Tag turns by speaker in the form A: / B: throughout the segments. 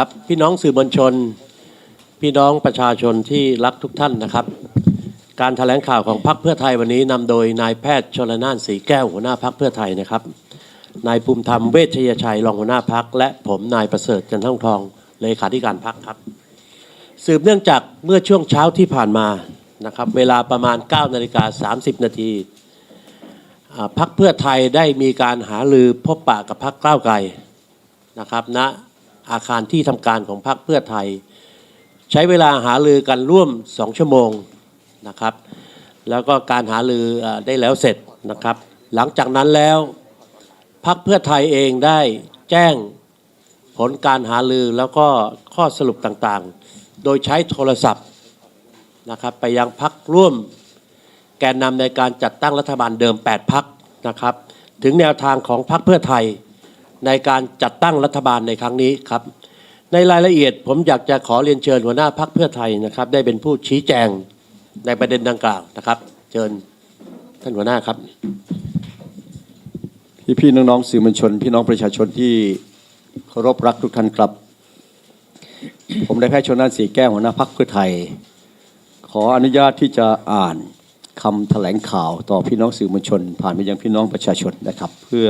A: ครับพี่น้องสื่อมวลชน พี่น้องประชาชนที่รักทุกท่านนะครับ การแถลงข่าวของพรรคเพื่อไทยวันนี้นำโดยนายแพทย์ชลนานสีแก้วหัวหน้าพรรคเพื่อไทยนะครับนายภูมิธรรมเวชยชัยรองหัวหน้าพรรคและผมนายประเสริฐจันทองทองเลขาธิการพรรคครับ สืบเนื่องจากเมื่อช่วงเช้าที่ผ่านมานะครับเวลาประมาณ 9 นาฬิกา 30 นาทีพรรคเพื่อไทยได้มีการหารือพบปะกับพรรคก้าวไกลนะครับณ อาคารที่ทำการของพรรคเพื่อไทย ใช้เวลาหารือกันร่วม 2 ชั่วโมงนะครับ แล้วก็การหารือได้แล้วเสร็จนะครับ หลังจากนั้นแล้วพรรคเพื่อไทยเองได้แจ้งผลการหารือแล้วก็ข้อสรุปต่างๆ โดยใช้โทรศัพท์นะครับไปยังพักร่วมแกนนำในการจัดตั้งรัฐบาลเดิม 8 พักนะครับ ถึงแนวทางของพักเพื่อไทย ในการจัดตั้งรัฐบาลในครั้งนี้ครับ ในรายละเอียดผมอยากจะขอเรียนเชิญหัวหน้าพักเพื่อไทยนะครับ ได้เป็นผู้ชี้แจงในประเด็นดังกล่าวนะครับ เชิญท่านหัวหน้าครับ
B: พี่พี่น้องๆสื่อมวลชน พี่น้องประชาชนที่เคารพรักทุกท่านครับ ผมได้แพทย์ชนน่านสีแก้วหัวหน้าพักเพื่อไทย ขออนุญาตที่จะอ่านคำแถลงข่าวต่อพี่น้องสื่อมวลชน ผ่านไปยังพี่น้องประชาชนนะครับ เพื่อ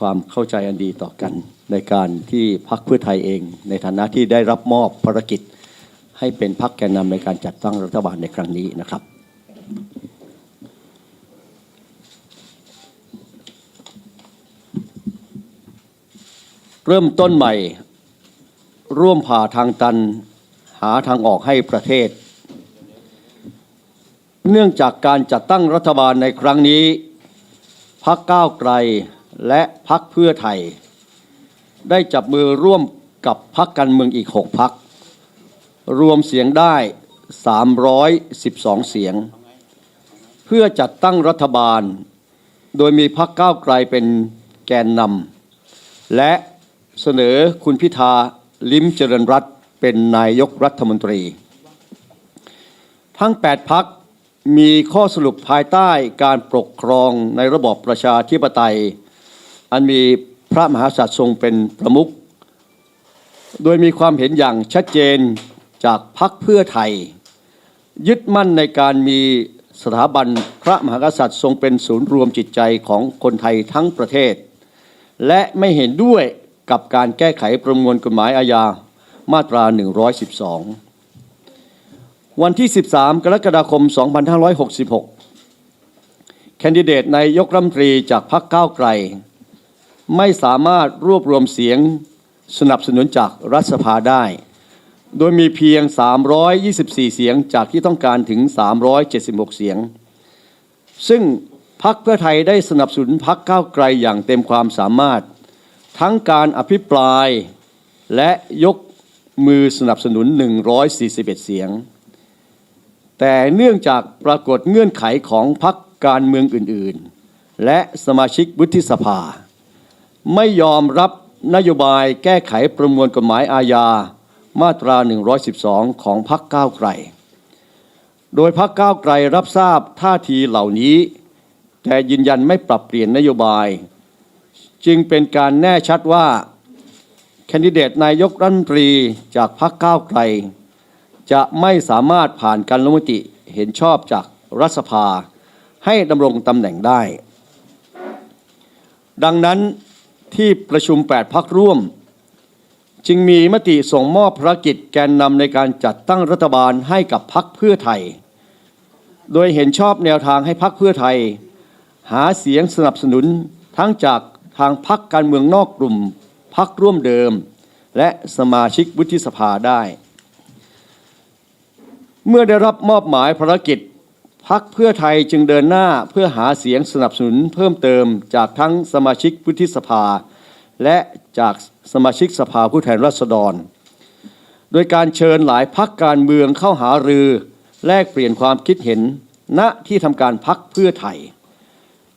B: ความเข้าใจอันดีต่อกัน ในการที่พักเพื่อไทยเอง ในฐานะที่ได้รับมอบภารกิจ ให้เป็นพักแกนนำในการจัดตั้งรัฐบาลในครั้งนี้นะครับเริ่มต้นใหม่ ร่วมผ่าทางตันหาทางออกให้ประเทศ เนื่องจากการจัดตั้งรัฐบาลในครั้งนี้พักก้าวไกล และพักเพื่อไทย ได้จับมือร่วมกับพักการเมืองอีก 6 พัก รวมเสียงได้ 312 เสียง เพื่อจัดตั้งรัฐบาล โดยมีพักก้าวไกลเป็นแกนนำและเสนอคุณพิธาลิ้มเจริญรัตเป็นนายกรัฐมนตรี ทั้ง 8 พักมีข้อสรุปภายใต้การปกครองในระบอบประชาธิปไตย อันมีพระมหากษัตริย์ทรงเป็นประมุขโดยมีความเห็นอย่างชัดเจนจากพักเพื่อไทย ยึดมั่นในการมีสถาบันพระมหากษัตริย์ทรงเป็นศูนย์รวมจิตใจของคนไทยทั้งประเทศ และไม่เห็นด้วยกับการแก้ไขประมวลกฎหมายอาญามาตรา 112 วันที่ 13 กรกฎาคม 2566 แคนดิเดตนายกรัฐมนตรีจากพรรคก้าวไกล ไม่สามารถรวบรวมเสียงสนับสนุนจากรัฐสภาได้ โดยมีเพียง 324 เสียงจากที่ต้องการถึง 376 เสียง ซึ่งพรรคเพื่อไทยได้สนับสนุนพรรคก้าวไกลอย่างเต็มความสามารถ ทั้งการอภิปรายและยกมือสนับสนุน 141 เสียง แต่เนื่องจากปรากฏเงื่อนไขของพรรคการเมืองอื่น ๆ และสมาชิกวุฒิสภา ไม่ยอมรับนโยบายแก้ไขประมวลกฎหมายอาญามาตรา 112 ของพรรคก้าวไกล โดยพรรคก้าวไกลรับทราบท่าทีเหล่านี้ แต่ยืนยันไม่ปรับเปลี่ยนนโยบาย จึงเป็นการแน่ชัดว่า แคนดิเดตนายกรัฐมนตรีจากพรรคก้าวไกล จะไม่สามารถผ่านการลงมติเห็นชอบจากรัฐสภาให้ดำรงตำแหน่งได้ ดังนั้น ที่ประชุม 8 พักร่วม จึงมีมติส่งมอบภารกิจแกนนำในการจัดตั้งรัฐบาลให้กับพักเพื่อไทย โดยเห็นชอบแนวทางให้พักเพื่อไทย หาเสียงสนับสนุนทั้งจากทางพักการเมืองนอกกลุ่มพักร่วมเดิม และสมาชิกวุฒิสภาได้ เมื่อได้รับมอบหมายภารกิจ พักเพื่อไทยจึงเดินหน้าเพื่อหาเสียงสนับสนุนเพิ่มเติมจากทั้งสมาชิกวุฒิสภา และจากสมาชิกสภาผู้แทนราษฎร โดยการเชิญหลายพักการเมืองเข้าหารือ แลกเปลี่ยนความคิดเห็น ณที่ทำการพักเพื่อไทย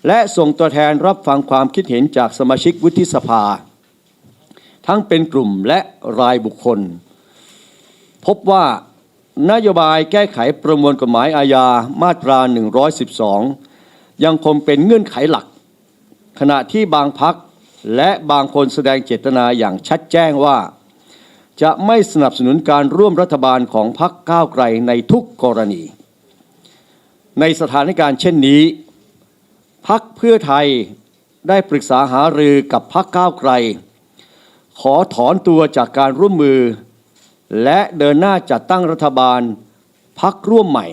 B: และส่งตัวแทนรับฟังความคิดเห็นจากสมาชิกวุฒิสภา ทั้งเป็นกลุ่มและรายบุคคล พบว่า นโยบายแก้ไขประมวลกฎหมายอาญามาตรา 112 ยังคงเป็นเงื่อนไขหลัก ขณะที่บางพักและบางคนแสดงเจตนาอย่างชัดแจ้งว่า จะไม่สนับสนุนการร่วมรัฐบาลของพรรคก้าวไกลในทุกกรณี ในสถานการณ์เช่นนี้ พักเพื่อไทยได้ปรึกษาหารือกับพักก้าวไกล ขอถอนตัวจากการร่วมมือ และเดินหน้าจัดตั้งรัฐบาลพักร่วมใหม่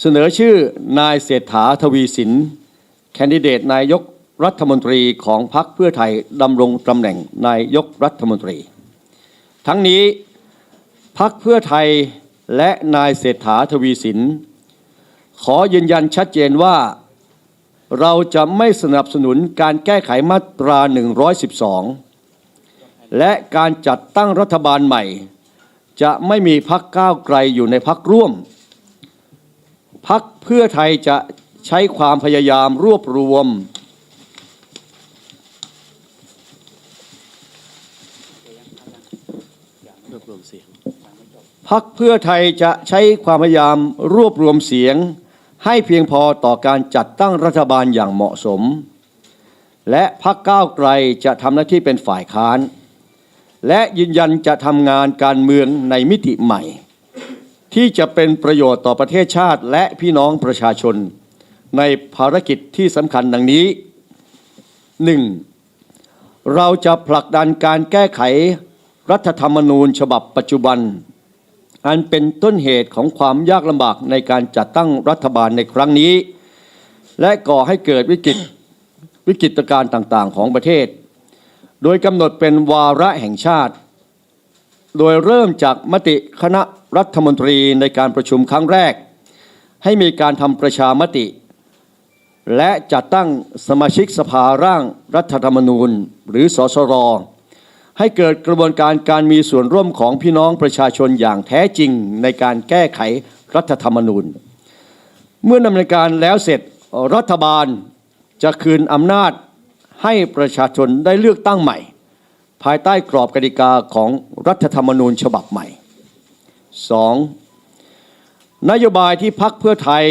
B: เสนอชื่อนายเศรษฐาทวีสิน แคนดิเดตนายกรัฐมนตรีของพรรคเพื่อไทยดำรงตำแหน่งนายกรัฐมนตรี ทั้งนี้พรรคเพื่อไทยและนายเศรษฐาทวีสิน ขอยืนยันชัดเจนว่า เราจะไม่สนับสนุนการแก้ไขมาตรา 112 และการจัดตั้งรัฐบาลใหม่ จะไม่มีพักก้าวไกลอยู่ในพักร่วม พักเพื่อไทยจะใช้ความพยายามรวบรวม พักเพื่อไทยจะใช้ความพยายามรวบรวมเสียง ให้เพียงพอต่อการจัดตั้งรัฐบาลอย่างเหมาะสม และพักก้าวไกลจะทำหน้าที่เป็นฝ่ายค้าน และยืนยันจะทำงานการเมืองในมิติใหม่ ที่จะเป็นประโยชน์ต่อประเทศชาติและพี่น้องประชาชน ในภารกิจที่สำคัญดังนี้ 1. เราจะผลักดันการแก้ไขรัฐธรรมนูญฉบับปัจจุบัน อันเป็นต้นเหตุของความยากลำบากในการจัดตั้งรัฐบาลในครั้งนี้ และก่อให้เกิดวิกฤตวิกฤตการณ์ต่าง ๆ ของประเทศ โดยกำหนดเป็นวาระแห่งชาติ โดยเริ่มจากมติคณะรัฐมนตรีในการประชุมครั้งแรก ให้มีการทำประชามติ และจัดตั้งสมาชิกสภาร่างรัฐธรรมนูญ หรือสสรให้เกิดกระบวนการการมีส่วนร่วมของพี่น้องประชาชนอย่างแท้จริงในการแก้ไขรัฐธรรมนูญ เมื่อดำเนินการแล้วเสร็จรัฐบาลจะคืนอำนาจ ให้ประชาชนได้เลือกตั้งใหม่ ภายใต้กรอบกติกาของรัฐธรรมนูญฉบับใหม่ 2. นโยบายที่พักเพื่อไทย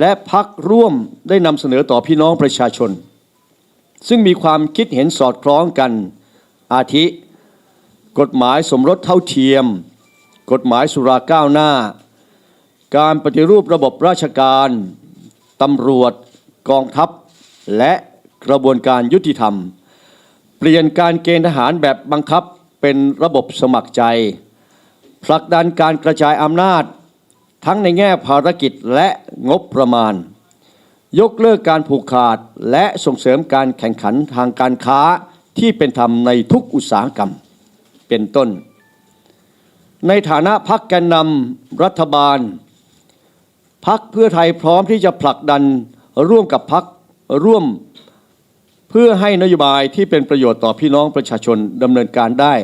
B: และพักร่วมได้นำเสนอต่อพี่น้องประชาชน ซึ่งมีความคิดเห็นสอดคล้องกัน อาทิ กฎหมายสมรสเท่าเทียม กฎหมายสุราก้าวหน้า การปฏิรูประบบราชการตำรวจ กองทัพ และ กระบวนการยุติธรรม เปลี่ยนการเกณฑ์ทหารแบบบังคับเป็นระบบสมัครใจ ผลักดันการกระจายอำนาจ ทั้งในแง่ภารกิจและงบประมาณ ยกเลิกการผูกขาดและส่งเสริมการแข่งขันทางการค้าที่เป็นธรรมในทุกอุตสาหกรรม เป็นต้น ในฐานะพักแกนนำรัฐบาลพักเพื่อไทยพร้อมที่จะผลักดันร่วมกับพักร่วม พื่อให้นโยบายที่เป็นประโยชน์ต่อพี่น้องประชาชนดำเนินการได้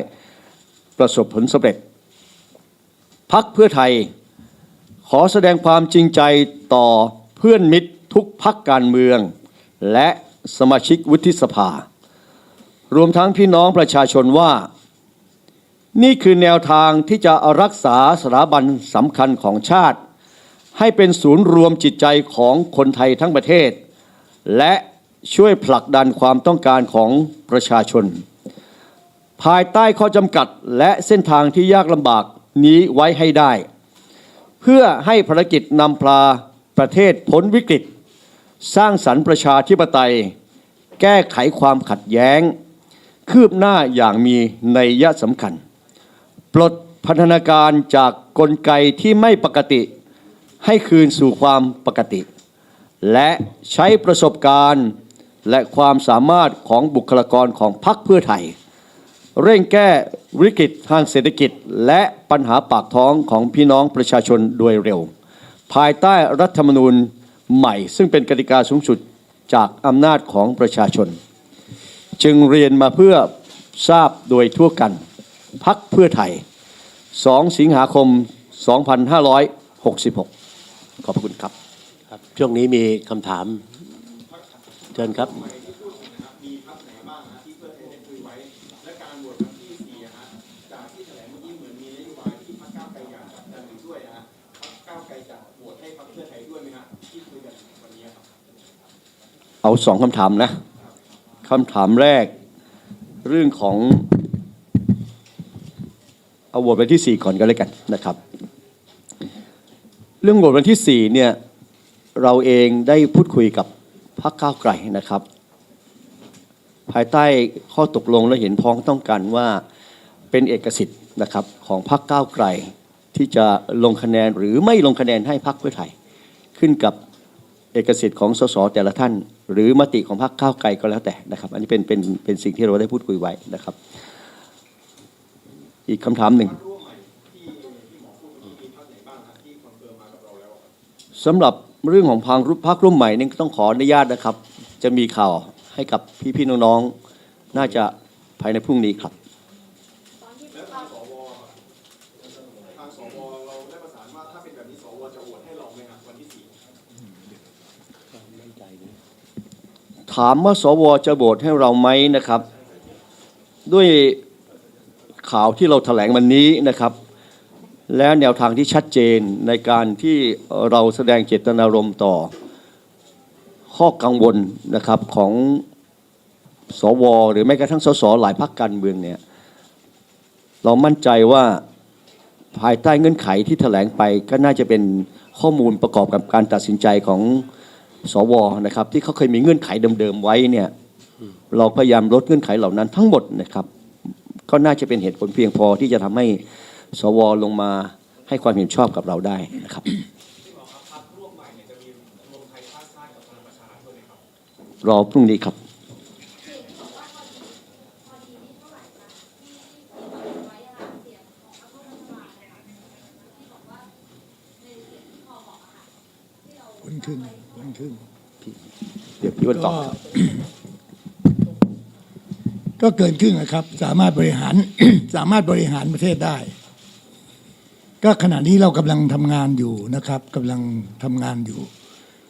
B: ประสบผลสำเร็จ พักเพื่อไทย ขอแสดงความจริงใจต่อเพื่อนมิตรทุกพักการเมือง และสมาชิกวุฒิสภา รวมทั้งพี่น้องประชาชนว่า นี่คือแนวทางที่จะรักษาสถาบันสำคัญของชาติ ให้เป็นศูนย์รวมจิตใจของคนไทยทั้งประเทศ และ ช่วยผลักดันความต้องการของประชาชน ภายใต้ข้อจำกัดและเส้นทางที่ยากลำบากนี้ไว้ให้ได้ เพื่อให้ภารกิจนำพาประเทศพ้นวิกฤต สร้างสรรค์ประชาธิปไตย แก้ไขความขัดแย้ง คืบหน้าอย่างมีนัยยะสำคัญ ปลดพันธนาการจากกลไกที่ไม่ปกติ ให้คืนสู่ความปกติ และใช้ประสบการณ์ และความสามารถของบุคลากรของพรรคเพื่อไทย เร่งแก้วิกฤตทางเศรษฐกิจ และปัญหาปากท้องของพี่น้องประชาชนโดยเร็ว ภายใต้รัฐธรรมนูญใหม่ ซึ่งเป็นกติกาสูงสุดจากอำนาจของประชาชน จึงเรียนมาเพื่อทราบโดยทั่วกันพักเพื่อไทย 2 สิงหาคม 2566 ขอบพระคุณครับ
A: ครับช่วงนี้มีคำถาม เชิญครับ
B: เอาสองคำถามนะคำถามแรก เรื่องของเอาโหวตวันที่4ก่อนก็แล้วกันนะครับ เรื่องโหวตวันที่4เนี่ยเราเองได้พูดคุยกับ พรรคก้าวไกลนะครับ ภายใต้ข้อตกลงและเห็นพ้องต้องกันว่าเป็นเอกสิทธิ์นะครับของพรรคก้าวไกลที่จะลงคะแนนหรือไม่ลงคะแนนให้พรรคเพื่อไทย ขึ้นกับเอกสิทธิ์ของสสแต่ละท่าน หรือมติของพรรคก้าวไกลก็แล้วแต่นะครับ อันนี้เป็นเป็นเป็นสิ่งที่เราได้พูดคุยไว้นะครับ อีกคำถามหนึ่งสำหรับ เรื่องของพังพักร่วมใหม่นี่ต้องขออนุญาตนะครับ จะมีข่าวให้กับพี่ๆน้องๆ น่าจะภายในพรุ่งนี้ครับ
C: ทางสวเราได้ประสานว่าถ้าเป็นแบบนี้สวจะโหวตให้เราไหมครับวันที่สี่
B: ถามว่าสวจะโหวตให้เราไหมนะครับ ด้วยข่าวที่เราแถลงวันนี้นะครับ และแนวทางที่ชัดเจนในการที่เราแสดงเจตนารมณ์ต่อ ข้อกังวลนะครับของสวหรือแม้กระทั่งสสหลายพรรคการเมืองเนี่ยเรามั่นใจว่าภายใต้เงื่อนไขที่แถลงไปก็น่าจะเป็นข้อมูลประกอบกับการตัดสินใจของสวนะครับ ที่เขาเคยมีเงื่อนไขเดิมๆไว้เนี่ยเราพยายามลดเงื่อนไขเหล่านั้นทั้งหมดนะครับ ก็น่าจะเป็นเหตุผลเพียงพอที่จะทำให้ สวลงมาให้ความเห็นชอบกับเราได้นะครับรอพรุ่งนี้ครับ
D: คนครึ่งคนครึ่ง
B: เดี๋ยวพี่วันต
D: ก็
B: อบครับ
D: ก็เกินครึ่งนะครับ สามารถบริหารสามารถบริหารประเทศได้ ก็ขณะนี้เรากำลังทำงานอยู่นะครับกำลังทำงานอยู่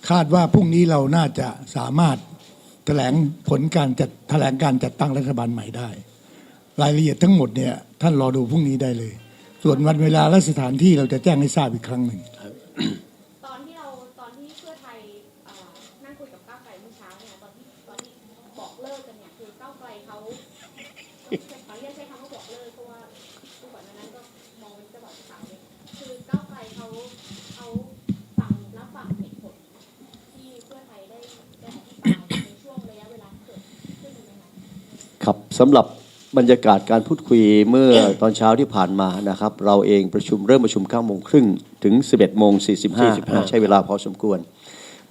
D: คาดว่าพรุ่งนี้เราน่าจะสามารถแถลงผลการจัดแถลงการจัดตั้งรัฐบาลใหม่ได้ รายละเอียดทั้งหมดเนี่ยท่านรอดูพรุ่งนี้ได้เลย ส่วนวันเวลาและสถานที่เราจะแจ้งให้ทราบอีกครั้งหนึ่ง
E: ครับสำ
B: หรับบรรยากาศการพูดคุยเมื่อตอนเช้าที่ผ่านมานะครับ เราเองประชุมเริ่มประชุม9โมงครึ่งถึง 11โมง45นะใช้เวลาพอสมควร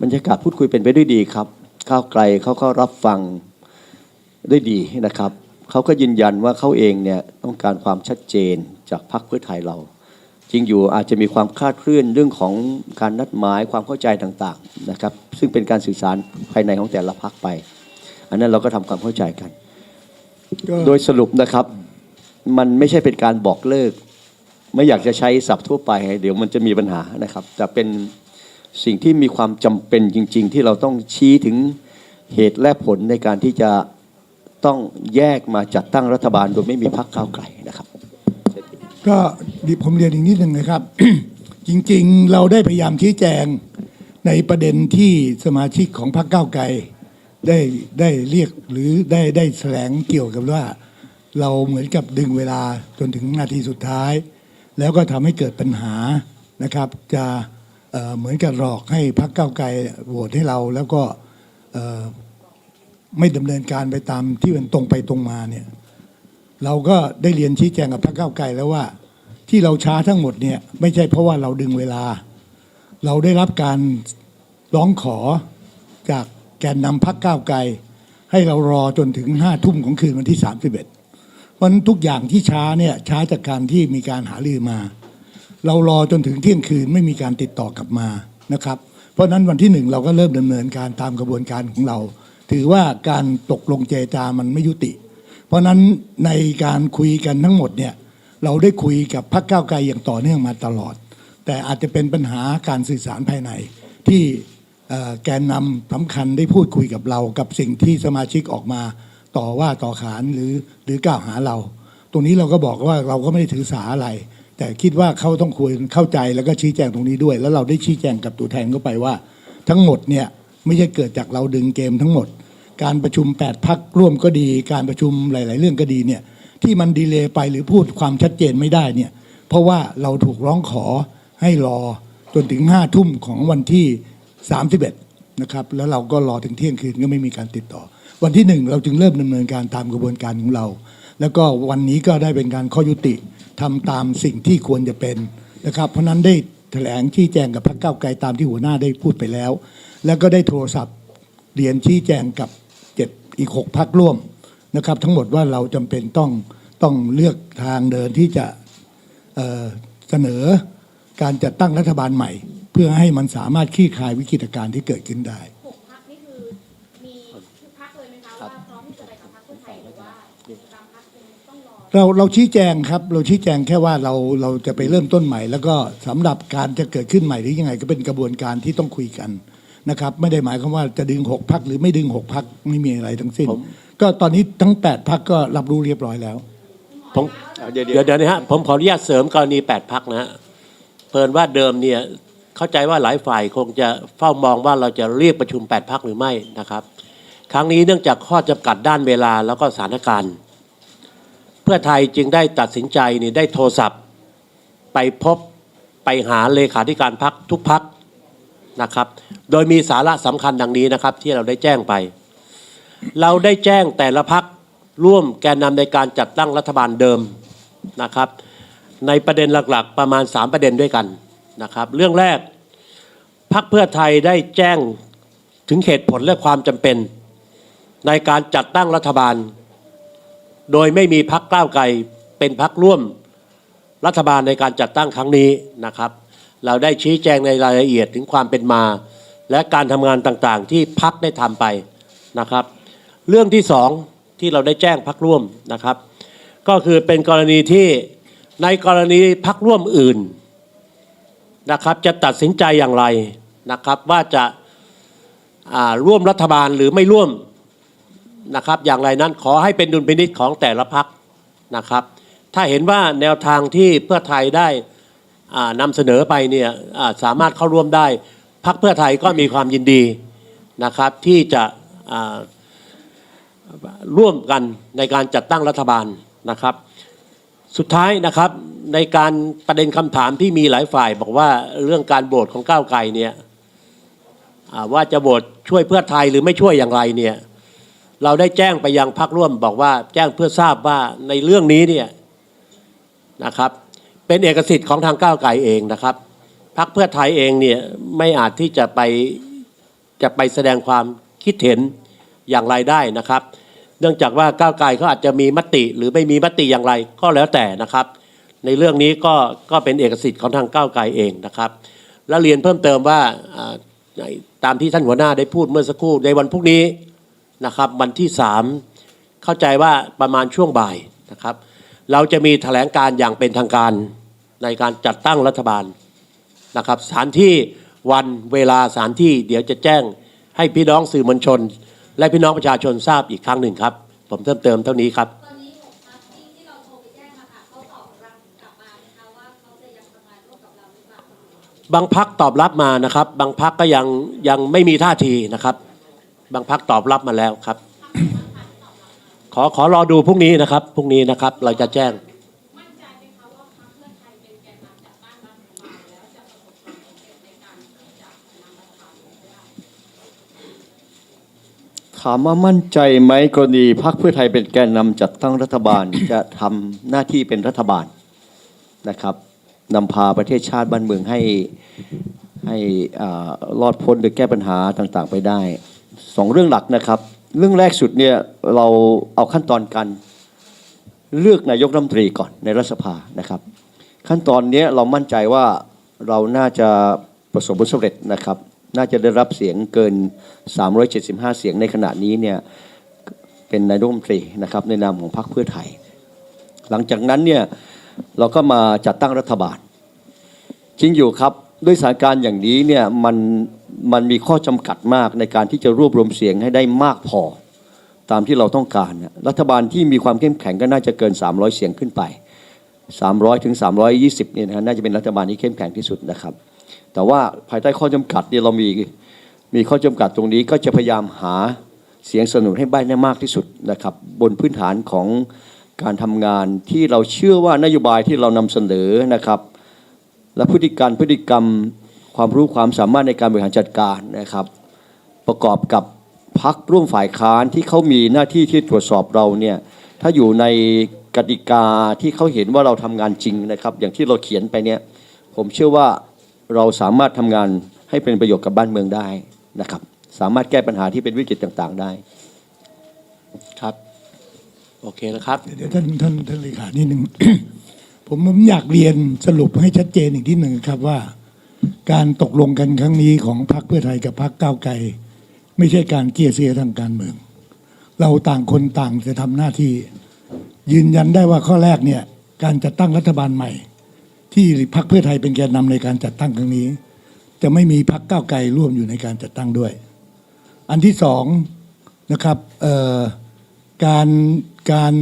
B: บรรยากาศพูดคุยเป็นไปด้วยดีครับก้าวไกลเขาก็รับฟังด้วยดีนะครับเขาก็ยืนยันว่าเขาเองเนี่ยต้องการความชัดเจนจากพรรคเพื่อไทยเรา จริงอยู่อาจจะมีความคลาดเคลื่อนเรื่องของการนัดหมายความเข้าใจต่างๆนะครับ ซึ่งเป็นการสื่อสารภายในของแต่ละพรรคไป อันนั้นเราก็ทำความเข้าใจกัน
D: ก็
B: โดยสรุปนะครับ มันไม่ใช่เป็นการบอกเลิก ไม่อยากจะใช้ศัพท์ทั่วไป เดี๋ยวมันจะมีปัญหานะครับ แต่เป็นสิ่งที่มีความจำเป็นจริง ๆ ที่เราต้องชี้ถึงเหตุและผลในการที่จะต้องแยกมาจัดตั้งรัฐบาลโดยไม่มีพรรคก้าวไกลนะครับ
D: ก็ดิผมเรียนอีกนิดหนึ่งนะครับ จริง ๆ เราได้พยายามชี้แจงในประเด็นที่สมาชิกของพรรคก้าวไกล ได้ได้เรียกหรือได้ได้แถลงเกี่ยวกับว่า เราเหมือนกับดึงเวลาจนถึงนาทีสุดท้าย แล้วก็ทำให้เกิดปัญหานะครับ จะเอ่อเหมือนกับหลอกให้พรรคก้าวไกลโหวตให้เราแล้วก็เอ่อไม่ดำเนินการไปตามที่มันตรงไปตรงมาเนี่ยเราก็ได้เรียนชี้แจงกับพรรคก้าวไกลแล้วว่า ที่เราช้าทั้งหมดเนี่ยไม่ใช่เพราะว่าเราดึงเวลา เราได้รับการร้องขอจาก แกนนำพรรคก้าวไกล ให้เรารอจนถึงห้าทุ่มของคืนวันที่ 31 เพราะนั้นทุกอย่างที่ช้าเนี่ยช้าจากการที่มีการหารือมา เรารอจนถึงเที่ยงคืนไม่มีการติดต่อกลับมานะครับ เพราะนั้นวันที่หนึ่งเราก็เริ่มดำเนินการตามกระบวนการของเรา ถือว่าการตกลงเจรจามันไม่ยุติ เพราะนั้นในการคุยกันทั้งหมดเนี่ยเราได้คุยกับพรรคก้าวไกลอย่างต่อเนื่องมาตลอด แต่อาจจะเป็นปัญหาการสื่อสารภายในที่ แกนนำสำคัญได้พูดคุยกับเรากับสิ่งที่สมาชิกออกมาต่อว่าต่อขานหรือหรือกล่าวหาเรา ตรงนี้เราก็บอกว่าเราก็ไม่ได้ถือสาอะไร แต่คิดว่าเขาต้องคุยเข้าใจแล้วก็ชี้แจงตรงนี้ด้วย แล้วเราได้ชี้แจงกับตัวแทนเข้าไปว่า ทั้งหมดเนี่ยไม่ใช่เกิดจากเราดึงเกมทั้งหมด การประชุม 8 พักร่วมก็ดี การประชุมหลาย ๆ เรื่องก็ดีเนี่ยที่มันดีเลย์ไปหรือพูดความชัดเจนไม่ได้เนี่ยเพราะว่าเราถูกร้องขอให้รอจนถึงห้าทุ่มของวันที่ 31นะครับแล้วเราก็รอถึงเที่ยงคืนก็ไม่มีการติดต่อ วันที่หนึ่งเราจึงเริ่มดำเนินการตามกระบวนการของเรา แล้วก็วันนี้ก็ได้เป็นการข้อยุติทำตามสิ่งที่ควรจะเป็นนะครับเพราะนั้นได้แถลงชี้แจงกับพรรคเก้าไกลตามที่หัวหน้าได้พูดไปแล้ว แล้วก็ได้โทรศัพท์เรียนชี้แจงกับเจ็ดอีกหกพักร่วมนะครับ ทั้งหมดว่าเราจำเป็นต้องต้องเลือกทางเดินที่จะเเสนอการจัดตั้งรัฐบาลใหม่ เพื่อให้มันสามารถคลี่คลายวิกฤตการณ์ที่เกิดขึ้นได้
E: หกพักนี่คือมีทุกพักเลยไหมคะว่าพร้อมที่จะไปกับพักเพื่อไทยหรือว่าบางพักยังต้องรอ
D: เราเราชี้แจงครับ เราชี้แจงแค่ว่าเราเราจะไปเริ่มต้นใหม่ แล้วก็สำหรับการจะเกิดขึ้นใหม่หรือยังไงก็เป็นกระบวนการที่ต้องคุยกันนะครับ ไม่ได้หมายความว่าจะดึงหกพักหรือไม่ดึงหกพักไม่มีอะไรทั้งสิ้น
A: ผม
D: ก็ตอนนี้ทั้งแปดพักก็รับรู้เรียบร้อยแล้ว
A: ผม
B: เดี๋ยว
A: เดี๋ยวเดี๋ยวนะฮะผมขออนุญาตเสริมกรณีแปดพักนะฮะเพิ่นว่าเดิมเนี่ย เข้าใจว่าหลายฝ่ายคงจะเฝ้ามองว่าเราจะเรียกประชุมแปดพักหรือไม่นะครับ ครั้งนี้เนื่องจากข้อจำกัดด้านเวลาแล้วก็สถานการณ์ เพื่อไทยจึงได้ตัดสินใจนี่ได้โทรศัพท์ ไปพบไปหาเลขาธิการพักทุกพักนะครับ โดยมีสาระสำคัญดังนี้นะครับ ที่เราได้แจ้งไป เราได้แจ้งแต่ละพักร่วมแกนนำในการจัดตั้งรัฐบาลเดิมนะครับ ในประเด็นหลักๆ ประมาณ 3 ประเด็นด้วยกัน นะครับ เรื่องแรกพักเพื่อไทยได้แจ้งถึงเหตุผลและความจำเป็น ในการจัดตั้งรัฐบาล โดยไม่มีพักก้าวไกลเป็นพักร่วมรัฐบาลในการจัดตั้งครั้งนี้นะครับ เราได้ชี้แจงในรายละเอียดถึงความเป็นมา และการทำงานต่างๆ ที่พักได้ทำไปนะครับ เรื่องที่สองที่เราได้แจ้งพักร่วมนะครับ ก็คือเป็นกรณีที่ในกรณีพักร่วมอื่น นะครับจะตัดสินใจอย่างไรนะครับว่าจะาร่วมรัฐบาลหรือไม่ร่วมนะครับอย่างไรนั้นขอให้เป็นดุลพินิจของแต่ละพักนะครับ ถ้าเห็นว่าแนวทางที่เพื่อไทยได้นำเสนอไปเนี่ยาสามารถเข้าร่วมได้พักเพื่อไทยก็มีความยินดีนะครับที่จะร่วมกันในการจัดตั้งรัฐบาลนะครับ สุดท้ายนะครับในการประเด็นคำถามที่มีหลายฝ่าย บอกว่าเรื่องการโหวตของก้าวไกลเนี่ยว่าจะโหวตช่วยเพื่อไทยหรือไม่ช่วยอย่างไรเนี่ยเราได้แจ้งไปยังพักร่วม บอกว่าแจ้งเพื่อทราบว่าในเรื่องนี้เนี่ยนะครับเป็นเอกสิทธิ์ของทางก้าวไกลเองนะครับพักเพื่อไทยเองเนี่ยไม่อาจที่จะไปจะไปแสดงความคิดเห็นอย่างไรได้นะครับ เนื่องจากว่าก้าวไกลเขาอาจจะมีมติหรือไม่มีมติอย่างไรก็แล้วแต่นะครับ ในเรื่องนี้ก็ก็เป็นเอกสิทธิ์ของทางก้าวไกลเองนะครับ และเรียนเพิ่มเติมว่าตามที่ท่านหัวหน้าได้พูดเมื่อสักครู่ในวันพรุ่งนี้นะครับ วันที่สามเข้าใจว่าประมาณช่วงบ่ายนะครับ เราจะมีแถลงการอย่างเป็นทางการในการจัดตั้งรัฐบาลนะครับสถานที่วันเวลาสถานที่เดี๋ยวจะแจ้งให้พี่น้องสื่อมวลชน และพี่น้องประชาชนทราบอีกครั้งหนึ่งครับ ผมเพิ่มเติมเท่านี้ครับ
F: ตอนนี้หกพักที่ที่เราโทรไปแจ้งอะค่ะเขาตอบรับกลับมานะคะว่าเขาจะยังทำงานร่วมกับเราหรือเปล่า
A: บางพักตอบรับมานะครับ บางพักก็ยังยังไม่มีท่าทีนะครับ บางพักตอบรับมาแล้วครับ ขอขอรอดูพรุ่งนี้นะครับพรุ่งนี้นะครับ เราจะแจ้ง
E: มั่นใจไหมคะว่าพรรคเพื่อไทยเป็นแกนนำจัดตั้งรัฐบาลแล้วจะประสบความสำเร็จในการที่จะนำรัฐบาลไปได้
B: ถามว่ามั่นใจไหมกรณีพรรคเพื่อไทยเป็นแกนนำจัดตั้งรัฐบาล จะทำหน้าที่เป็นรัฐบาลนะครับนำพาประเทศชาติบ้านเมืองให้ให้อ่ารอดพ้นหรือแก้ปัญหาต่างๆไปได้สองเรื่องหลักนะครับ เรื่องแรกสุดเนี่ยเราเอาขั้นตอนการเลือกนายกรัฐมนตรีก่อนในรัฐสภานะครับ ขั้นตอนนี้เรามั่นใจว่าเราน่าจะประสบผลสำเร็จนะครับ น่าจะได้รับเสียงเกิน 375 เสียงในขณะนี้เนี่ยเป็นนายรัฐมนตรีนะครับในนามของพรรคเพื่อไทย หลังจากนั้นเนี่ยเราก็มาจัดตั้งรัฐบาล จริงอยู่ครับด้วยสถานการณ์อย่างนี้เนี่ยมันมันมีข้อจำกัดมากในการที่จะรวบรวมเสียงให้ได้มากพอตามที่เราต้องการ รัฐบาลที่มีความเข้มแข็งก็น่าจะเกิน 300 เสียงขึ้นไป 300ถึง320เนี่ยนะน่าจะเป็นรัฐบาลที่เข้มแข็งที่สุดนะครับ แต่ว่าภายใต้ข้อจำกัดเนี่ยเรามีมีข้อจำกัดตรงนี้ก็จะพยายามหาเสียงสนุนให้บ้านได้มากที่สุดนะครับ บนพื้นฐานของการทำงานที่เราเชื่อว่านโยบายที่เรานำเสนอนะครับ และพฤติการพฤติกรรมความรู้ความสามารถในการบริหารจัดการนะครับ ประกอบกับพักร่วมฝ่ายค้านที่เขามีหน้าที่ที่ตรวจสอบเราเนี่ยถ้าอยู่ในกติกาที่เขาเห็นว่าเราทำงานจริงนะครับ อย่างที่เราเขียนไปเนี่ยผมเชื่อว่า เราสามารถทำงานให้เป็นประโยชน์กับบ้านเมืองได้นะครับ สามารถแก้ปัญหาที่เป็นวิกฤตต่างๆได้
A: ครับ โอเคนะครับ
D: เดี๋ยวท่านท่านท่านเลขานิดหนึ่ง ผมผมอยากเรียนสรุปให้ชัดเจนอีกที่หนึ่งครับว่า การตกลงกันครั้งนี้ของพรรคเพื่อไทยกับพรรคก้าวไกล ไม่ใช่การเกลี่ยเสียทางการเมือง เราต่างคนต่างจะทำหน้าที่ ยืนยันได้ว่าข้อแรกเนี่ย การจัดตั้งรัฐบาลใหม่ ที่พรรคเพื่อไทยเป็นแกนนำในการจัดตั้งครั้งนี้ จะไม่มีพรรคก้าวไกลร่วมอยู่ในการจัดตั้งด้วย อันที่สองนะครับการการ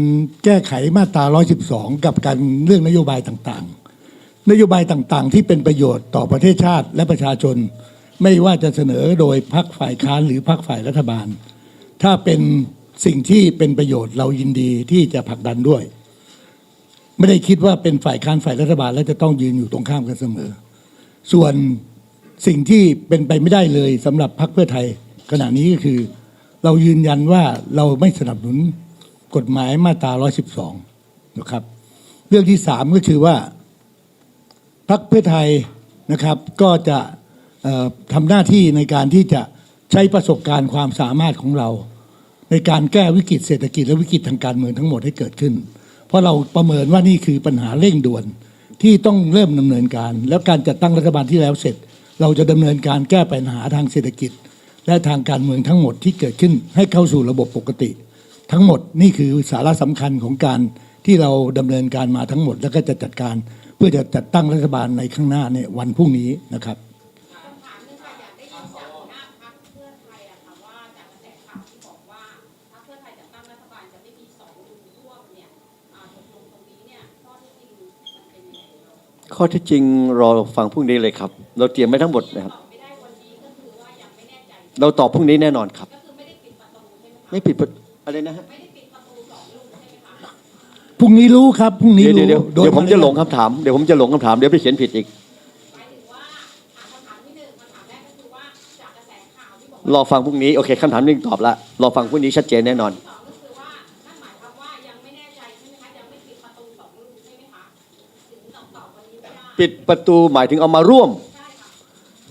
D: แก้ไขมาตรา 112 กับการเรื่องนโยบายต่างๆ นโยบายต่างๆ ที่เป็นประโยชน์ต่อประเทศชาติและประชาชน ไม่ว่าจะเสนอโดยพรรคฝ่ายค้านหรือพรรคฝ่ายรัฐบาล ถ้าเป็นสิ่งที่เป็นประโยชน์เรายินดีที่จะผลักดันด้วย ไม่ได้คิดว่าเป็นฝ่ายค้านฝ่ายรัฐบาล แล้วจะต้องยืนอยู่ตรงข้ามกันเสมอ ส่วนสิ่งที่เป็นไปไม่ได้เลยสำหรับพรรคเพื่อไทย ขณะนี้ก็คือ เรายืนยันว่าเราไม่สนับสนุนกฎหมายมาตรา 112 นะครับ เรื่องที่สามก็คือว่าพรรคเพื่อไทยนะครับ ก็จะเอ่อทำหน้าที่ในการที่จะใช้ประสบการณ์ความสามารถของเรา ในการแก้วิกฤตเศรษฐกิจและวิกฤตทางการเมืองทั้งหมดให้เกิดขึ้น เพราะเราประเมินว่านี่คือปัญหาเร่งด่วนที่ต้องเริ่มดำเนินการ แล้วการจัดตั้งรัฐบาลที่แล้วเสร็จ เราจะดำเนินการแก้ปัญหาทางเศรษฐกิจ และทางการเมืองทั้งหมดที่เกิดขึ้นให้เข้าสู่ระบบปกติ ทั้งหมดนี่คือสาระสำคัญของการที่เราดำเนินการมาทั้งหมด แล้วก็จะจัดการ เพื่อจะจัดตั้งรัฐบาลในข้างหน้าเนี่ยวันพรุ่งนี้นะครับ
E: ข้อที่จริงรอ
B: ฟังพรุ่งนี้เลยครับ เราเตรียมไว้ทั้งหมดนะครับ
E: ตอบไม่ได้วันนี้ก็คือว่ายังไม่แน่ใจ
B: เราตอบพรุ่งนี้แน่นอนครับ
E: ก็คือไม่ได้ปิดประตูใช่ไหมคะ
B: ไม่ผิดประอะไรนะฮะ
E: ไม่ได้ปิดประตูสองลุงใช่ไหมคะ
D: พรุ่งนี้รู้ครับพรุ่งนี้
B: เดี๋ยว
D: รู้
B: เดี๋ยว
D: โด
B: เดี๋ยวผมา
D: ร
B: จะ
D: ยาท
B: หลงคำถามเดี๋ยวผมจะหลงคำถามเดี๋ยวไปเขียนผิดอีก
E: หมายถึงว่าอ่าคำถามที่หนึ่งคำถามแรกก็คือว่าจากกระแสข่าวที่บอกว่าร
B: อฟังพรุ่งนี้โอเคคำถามหนึ่งตอบละรอฟังพรุ่งนี้ชัดเจนแน่นอน
E: ปิดประตูหมา
B: ยถึงเอามาร่วม
E: ใช่ค่ะ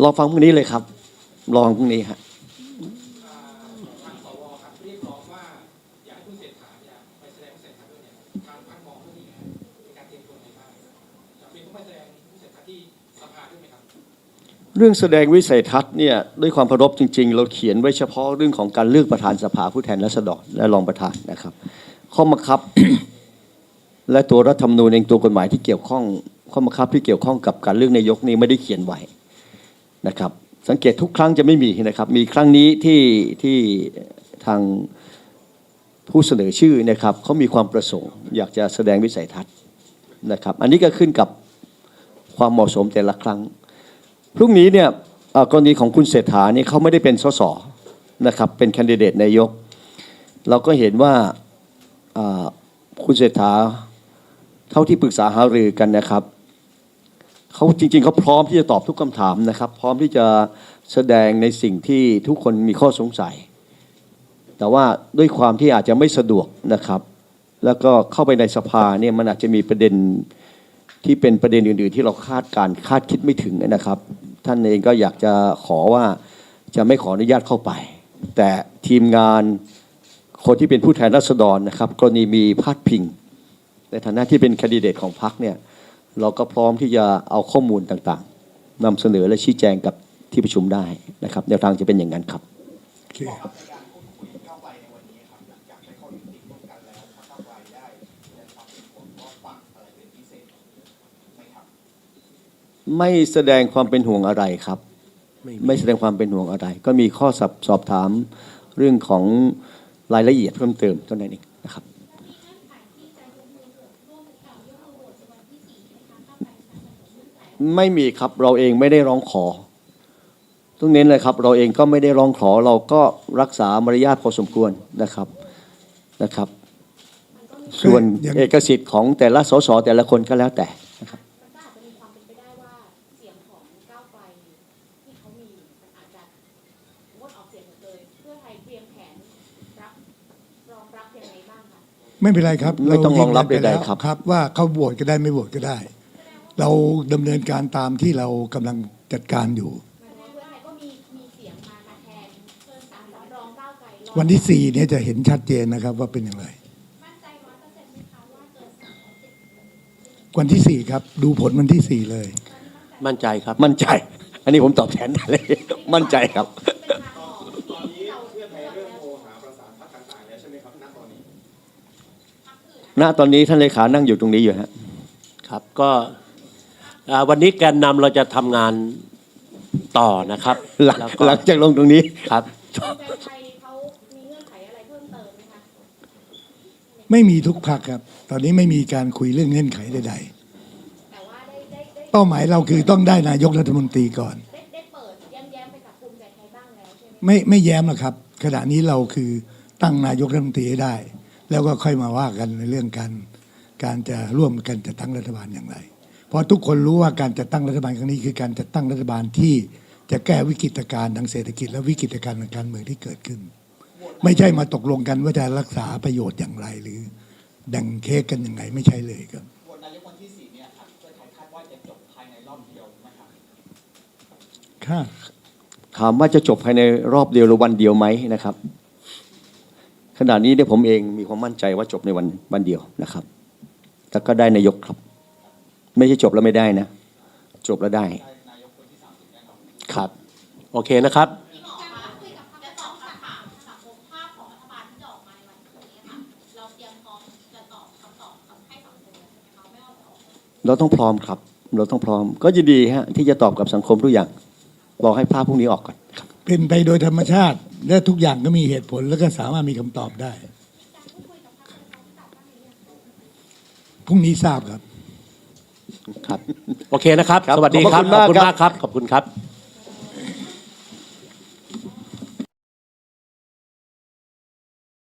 B: รอฟังพรุ่งนี้เลยครับ รอฟังพรุ่งนี้ฮะ
C: ทางสวกนี้ครับเป็นต้องไปแสดงคุณเศรษฐาที่สภาด้วยไหมครับ
B: เรื่องแสดงวิสัยทัศน์เนี่ยด้วยความเคารพจริง ๆ เราเขียนไว้เฉพาะเรื่องของการเลือกประธานสภาผู้แทนราษฎรและรองประธานนะครับ ข้อบังคับ และตัวรัฐธรรมนูญเองตัวกฎหมายที่เกี่ยวข้อง ข้อบังคับที่เกี่ยวข้องกับการเลือกนายกนี่ไม่ได้เขียนไว้นะครับ สังเกตทุกครั้งจะไม่มีนะครับ มีครั้งนี้ที่ที่ทางผู้เสนอชื่อนะครับเขามีความประสงค์ อยากจะแสดงวิสัยทัศน์นะครับ อันนี้ก็ขึ้นกับความเหมาะสมแต่ละครั้งพรุ่งนี้เนี่ยกรณีของคุณเศรษฐานี่เขาไม่ได้เป็นสสนะครับเป็นแคนดิเดตนายก เราก็เห็นว่าอ่าคุณเศรษฐาเท่าที่ปรึกษาหารือกันนะครับ เขาจริง ๆเขาพร้อมที่จะตอบทุกคำถามนะครับ พร้อมที่จะแสดงในสิ่งที่ทุกคนมีข้อสงสัย แต่ว่าด้วยความที่อาจจะไม่สะดวกนะครับ แล้วก็เข้าไปในสภาเนี่ยมันอาจจะมีประเด็นที่เป็นประเด็นอื่น ๆ ที่เราคาดการคาดคิดไม่ถึงนะครับ ท่านเองก็อยากจะขอว่าจะไม่ขออนุญาตเข้าไป แต่ทีมงานคนที่เป็นผู้แทนราษฎรนะครับกรณีมีพาดพิง ในฐานะที่เป็นคดิเดตของพรรคเนี่ย เราก็พร้อมที่จะเอาข้อมูลต่างๆนำเสนอและชี้แจงกับที่ประชุมได้นะครับแนวทางจะเป็นอย่างนั้นครับ
D: โอเค
C: ก้าวไกลในวันนี้ครับหลังจากได้ข้อยุติร่วมกันแล้วพรรคก้าวไกลได้แสดงความเป็นห่วงว่าฝากอะไรเป็นพิเศษไหมครับ
B: ไม่แสดงความเป็นห่วงอะไรครับ
A: ไม่
B: ไม่แสดงความเป็นห่วงอะไร ก็มีข้อสอบสอบถามเรื่องของรายละเอียดเพิ่มเติมเท่านั้นเองนะครับ ไม่มีครับเราเองไม่ได้ร้องขอต้องเน้นเลยครับ เราเองก็ไม่ได้ร้องขอเราก็รักษามารยาทพอสมควรนะครับนะครับ
E: มันก็มี
B: ส่วน
D: อย่าง
B: เอกสิทธิ์ของแต่ละสสแต่ละคนก็แล้วแต่
E: มันก็อาจจะมีความเป็นไปได้ว่าเสียงของก้าวไกลที่เขามีมันอาจจะงดออกเสียงหมดเลยเพื่อไทยเตรียมแผนรับรองรับยังไงบ้างคะ
D: ไม่เป็นไรครับ
B: ไม่ต้องรองรับ
D: เายืนยันไป
B: ใดๆ
D: แล้ว
B: ครับ
D: ครับ ว่าเขาโหวตก็ได้ไม่โหวตก็ได้ เราดำเนินการตามที่เรากำลังจัดการอยู่
E: หมายถึงว่าเพื่อไทยก็มีมีเสียงมามาแทนเพื่อสามสำรองก้าวไกลรอ
D: วันที่สี่เนี่ยจะเห็นชัดเจนนะครับว่าเป็นอย่างไร
E: มั่นใจร้อยเปอร์เซ็นต์ไหมคะว่าเกินสามร้อยเจ็ดสิบ
D: วันที่สี่ครับ ดูผลวันที่สี่เลย
A: มั่นใจครับ
B: มั่นใจ อันนี้ผมตอบแทนได้เลยมั่นใจครับ
E: เป็นทางออกที่เราเลือกแล้ว
B: ณตอนนี้ท่านเลขานั่งอยู่ตรงนี้อยู่ฮะ
A: ครับก็ อ่าวันนี้แกนนำเราจะทำงานต่อนะครับ
B: หลัง
A: แล้วก็
B: หลังจากลงตรงนี้
A: ครับ
E: ภูมิใจไทยเขามีเงื่อนไขอะไรเพิ่มเติมไหมคะ
D: ไม่มีทุกพักครับ ตอนนี้ไม่มีการคุยเรื่องเงื่อนไขใด
E: แต่ว่าได้ได้ได้
D: ๆ เป้าหมายเราคือต้องได้นายกรัฐมนตรีก่อน
E: ได้ได้เปิดแย้มๆไปกับภูมิใจไทยบ้างแล้วใช่ไหม
D: ไม่ไม่แย้มหรอกครับ ขณะนี้เราคือตั้งนายกรัฐมนตรีให้ได้ แล้วก็ค่อยมาว่ากันในเรื่องการการจะร่วมกันจัดตั้งรัฐบาลอย่างไร เพราะทุกคนรู้ว่าการจัดตั้งรัฐบาลครั้งนี้คือการจัดตั้งรัฐบาลที่จะแก้วิกฤตการณ์ทางเศรษฐกิจ และวิกฤตการณ์ทางการเมืองที่เกิดขึ้น ไม่ใช่มาตกลงกันว่าจะรักษาประโยชน์อย่างไรหรือแบ่งเค้กกันยังไงไม่ใช่เลยครับ
C: โหวตนายกวันที่สี่เนี่ยครับเพื่อไทยคาดว่าจะจบภายในรอบเดียวนะครับ
D: ค่ะ
B: ถามว่าจะจบภายในรอบเดียวหรือวันเดียวไหมนะครับ ขณะนี้เนี่ยผมเองมีความมั่นใจว่าจบในวันวันเดียวนะครับแล้วก็ได้นายกครับ ไม่ใช่จบแล้วไม่ได้นะ จบแล้วได้
A: ครับ โอเคนะครับ
E: เราต้องคมแล้วใช่ไหมคะไม่ว่าจะออกมา
B: เราต้องพร้อมครับ เราต้องพร้อม ก็ยินดีฮะที่จะตอบกับสังคมทุกอย่าง รอให้ภาพพวกนี้ออกก่อนครับ
D: เป็นไปโดยธรรมชาติ และทุกอย่างก็มีเหตุผลแล้วก็สามารถมีคำตอบได้พรุ่งนี้ทราบครับ
A: ครับ โอเคนะครับ
B: ครับ
A: สวัสดีครับ
B: ขอบพระคุณมาก
A: ขอบคุณ
B: ครับ
A: มากครับ ขอบคุณครับ